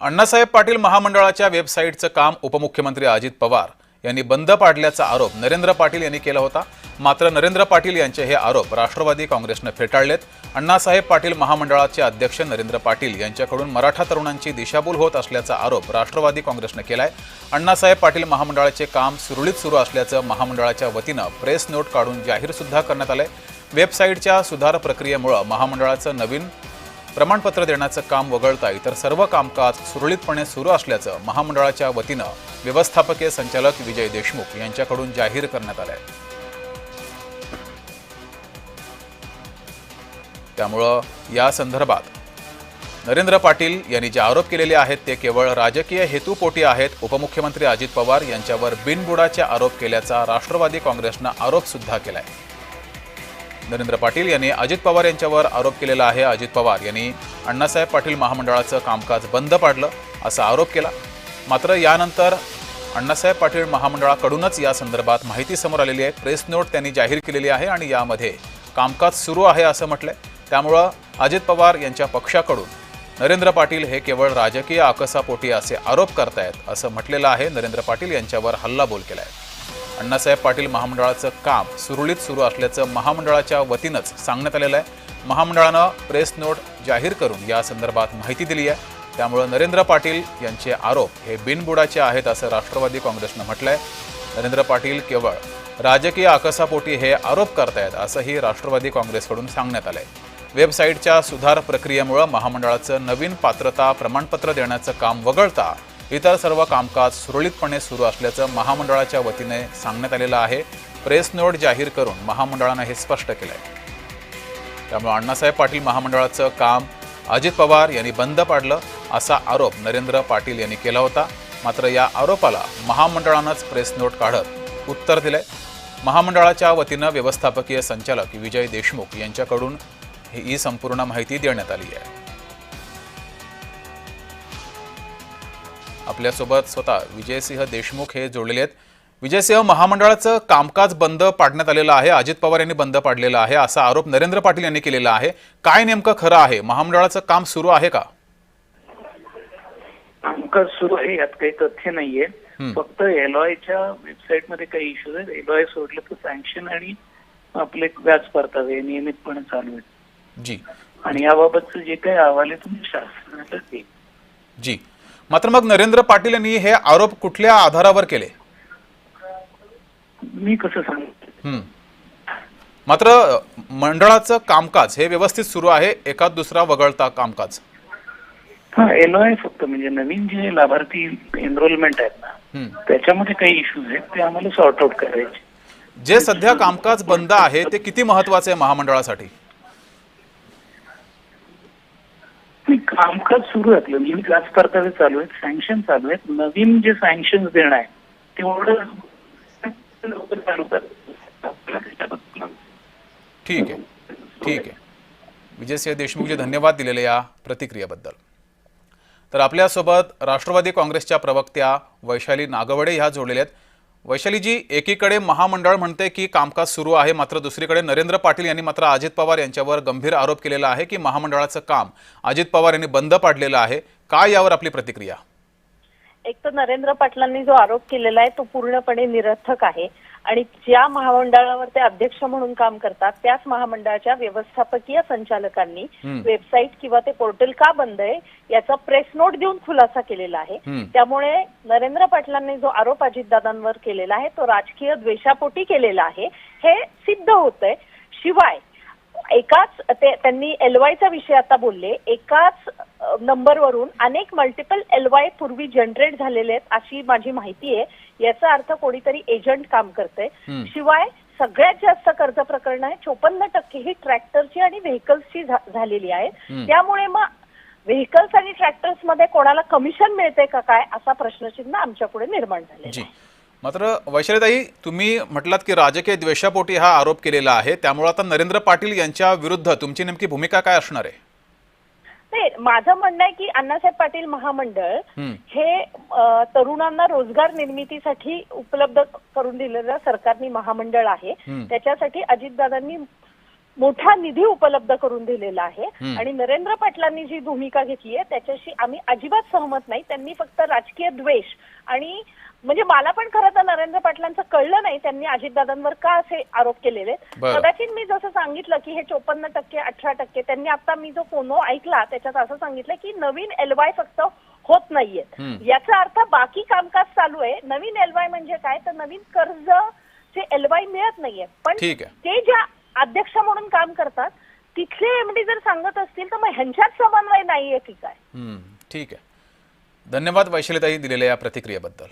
अण्णासाहेब पाटील महामंडळाच्या वेबसाईटचं काम उपमुख्यमंत्री अजित पवार यांनी बंद पाडल्याचा आरोप नरेंद्र पाटील यांनी केला होता. मात्र नरेंद्र पाटील यांचे हे आरोप राष्ट्रवादी काँग्रेसनं फेटाळलेत. अण्णासाहेब पाटील महामंडळाचे अध्यक्ष नरेंद्र पाटील यांच्याकडून मराठा तरुणांची दिशाभूल होत असल्याचा आरोप राष्ट्रवादी काँग्रेसनं केलाय. अण्णासाहेब पाटील महामंडळाचे काम सुरळीत सुरू असल्याचं महामंडळाच्या वतीनं प्रेस नोट काढून जाहीरसुद्धा करण्यात आलंय. वेबसाईटच्या सुधार प्रक्रियेमुळं महामंडळाचं नवीन प्रमाणपत्र देण्याचं काम वगळता इतर सर्व कामकाज सुरळीतपणे सुरू असल्याचं महामंडळाच्या वतीनं व्यवस्थापकीय संचालक विजय देशमुख यांच्याकडून जाहीर करण्यात आलंय. त्यामुळं या संदर्भात नरेंद्र पाटील यांनी जे आरोप केलेले आहेत ते केवळ राजकीय हेतूपोटी आहेत. उपमुख्यमंत्री अजित पवार यांच्यावर बिनबुडाचे आरोप केल्याचा राष्ट्रवादी काँग्रेसनं आरोप सुद्धा केलाय. नरेंद्र पाटील यांनी अजित पवार यांच्यावर आरोप केलेला आहे. अजित पवार यांनी अण्णासाहेब पाटील महामंडळाचं कामकाज बंद पाडलं असा आरोप केला. मात्र यानंतर अण्णासाहेब पाटील महामंडळाकडूनच या संदर्भात माहिती समोर आलेली आहे. प्रेस नोट त्यांनी जाहीर केलेली आहे आणि यामध्ये कामकाज सुरू आहे असं म्हटलंय. त्यामुळं अजित पवार यांच्या पक्षाकडून नरेंद्र पाटील हे केवळ राजकीय आकसापोटी असे आरोप करतायत असं म्हटलेलं आहे. नरेंद्र पाटील यांच्यावर हल्लाबोल आहे अण्णासाहेब पाटील महामंडळाचं काम सुरळीत सुरू असल्याचं महामंडळाच्या वतीनंच सांगण्यात आलेलं आहे. महामंडळानं प्रेस नोट जाहीर करून या संदर्भात माहिती दिली आहे. त्यामुळं नरेंद्र पाटील यांचे आरोप हे बिनबुडाचे आहेत असं राष्ट्रवादी काँग्रेसनं म्हटलं आहे नरेंद्र पाटील केवळ राजकीय आकसापोटी हे आरोप करतायत असंही राष्ट्रवादी काँग्रेसकडून सांगण्यात आलं आहे वेबसाईटच्या सुधार प्रक्रियेमुळं महामंडळाचं नवीन पात्रता प्रमाणपत्र देण्याचं काम वगळता इतर सर्व कामकाज सुरळीतपणे सुरू असल्याचं महामंडळाच्या वतीने सांगण्यात आलेलं आहे. प्रेस नोट जाहीर करून महामंडळानं हे स्पष्ट केलं आहे त्यामुळे अण्णासाहेब पाटील महामंडळाचं काम अजित पवार यांनी बंद पाडलं असा आरोप नरेंद्र पाटील यांनी केला होता. मात्र या आरोपाला महामंडळानंच प्रेस नोट काढत उत्तर दिलंय. महामंडळाच्या वतीनं व्यवस्थापकीय संचालक विजय देशमुख यांच्याकडून ही संपूर्ण माहिती देण्यात आली आहे. आपल्यासोबत स्वतः विजयसिंह देशमुख हे जोडलेले आहेत. विजयसिंह महामंडळाचं कामकाज बंद पाडण्यात आलेलं आहे. अजित पवार यांनी बंद पाडलेलं आहे असा आरोप नरेंद्र पाटील यांनी केलेला आहे. काय नेमकं खरं आहे? महामंडळाचं काम सुरू आहे का? कामकाज सुरू आहे. यात काही तथ्य नाहीये. फक्त एलॉयच्या वेबसाईटमध्ये काही इश्यूज आहेत. एलॉय सोडलं तर सँक्शन आणि आपले व्याज परतावे नियमितपणे चालू आहेत. जी. आणि याबाबतचं जे काही अहवाल आहे तुम्ही शासनाला ते जी. मात्र मग नरेंद्र पाटील यांनी हे आरोप कुठल्या आधारावर केले? मी कसं हम्म. मात्र मंडळाचं कामकाज हे व्यवस्थित सुरू आहे एकात दुसरा वगळता कामकाज. हा एलॉय फक्त म्हणजे नवीन जे लाभार्थी एनरोलमेंट आहेत ना. त्याच्यामध्ये काही इश्यूज आहेत ते आम्हाला सॉर्ट आउट करायचे. जे सध्या कामकाज बंद आहे ते किती महत्त्वाचे आहे महामंडळासाठी आणि कामकाज सुरू आहे आपलं. नियमित व्याज परतावे चालू आहेत सँक्शन चालू आहेत. नवीन जे सँक्शन देणं आहे तेवढं लवकर चालू ठीक आहे. ठीक आहे. विजयसिंह देशमुखजी धन्यवाद दिलेले या प्रतिक्रियेबद्दल. तर आपल्यासोबत राष्ट्रवादी काँग्रेसच्या प्रवक्त्या वैशाली नागवडे ह्या जोडलेल्या आहेत. वैशालीजी एकीकडे महामंडळ म्हणते की कामकाज सुरू आहे मात्र दुसरीकडे नरेंद्र पाटील यांनी मात्र अजित पवार यांच्यावर गंभीर आरोप केलेला आहे की महामंडळाचं काम अजित पवार यांनी बंद पाडलेलं आहे. काय यावर आपली प्रतिक्रिया? एक तर नरेंद्र पाटलांनी जो आरोप केलेला आहे तो पूर्णपणे निरर्थक आहे आणि ज्या महामंडळावर ते अध्यक्ष म्हणून काम करतात त्याच महामंडळाच्या व्यवस्थापकीय संचालकांनी. वेबसाईट किंवा ते पोर्टल का बंद आहे याचा प्रेस नोट देऊन खुलासा केलेला आहे. त्यामुळे नरेंद्र पाटलांनी जो आरोप अजितदादांवर केलेला आहे तो राजकीय द्वेषापोटी केलेला आहे हे सिद्ध होतंय शिवाय एकाच ते त्यांनी एलवायचा विषय आता बोलले एकाच नंबरवरून अनेक मल्टिपल एलवाय पूर्वी जनरेट झालेले आहेत अशी माझी माहिती आहे. याचा अर्थ कोणीतरी एजंट काम हम्म. शिवाय सगळ्यात जास्त कर्ज प्रकरण आहे. चोपन्न टक्के ही ट्रॅक्टरची आणि व्हेकल्सची झालेली आहेत. त्यामुळे मग व्हेकल्स आणि ट्रॅक्टर्समध्ये कोणाला कमिशन मिळते का काय असा प्रश्नचिन्ह आमच्या पुढे निर्माण झाले मात्र वैशालीताई तुम्ही म्हटलात की राजकीय द्वेषापोटी हा आरोप केलेला आहे. त्यामुळे आता नरेंद्र पाटील यांच्या विरुद्ध तुमची नेमकी भूमिका काय असणार आहे? नाही माझं म्हणणं आहे की अण्णासाहेब पाटील महामंडळ. हे तरुणांना रोजगार निर्मितीसाठी उपलब्ध करून दिलेलं सरकारनी महामंडळ आहे. त्याच्यासाठी अजितदादांनी मोठा निधी उपलब्ध करून दिलेला आहे. आणि नरेंद्र पाटलांनी जी भूमिका घेतली आहे त्याच्याशी आम्ही अजिबात सहमत नाही त्यांनी फक्त राजकीय द्वेष आणि म्हणजे मला पण खरं तर नरेंद्र पाटलांचं नाही त्यांनी अजितदादांवर का असे आरोप केलेले. कदाचित मी जसं सांगितलं की हे चोपन्न टक्के अठरा टक्के त्यांनी आता मी जो फोनो ऐकला त्याच्यात असं सांगितलं की नवीन एलवाय फक्त होत नाहीयेत हम्म. याचा अर्थ बाकी कामकाज चालू आहे. नवीन एलवाय म्हणजे काय? तर नवीन कर्ज चे एलवाय मिळत नाहीये. पण. ते ज्या अध्यक्ष म्हणून काम करतात तिथले एमडी जर सांगत असतील तर मग ह्यांच्यात समन्वय नाहीये की काय? ठीक आहे. धन्यवाद वैशालीताई दिलेल्या या प्रतिक्रियेबद्दल.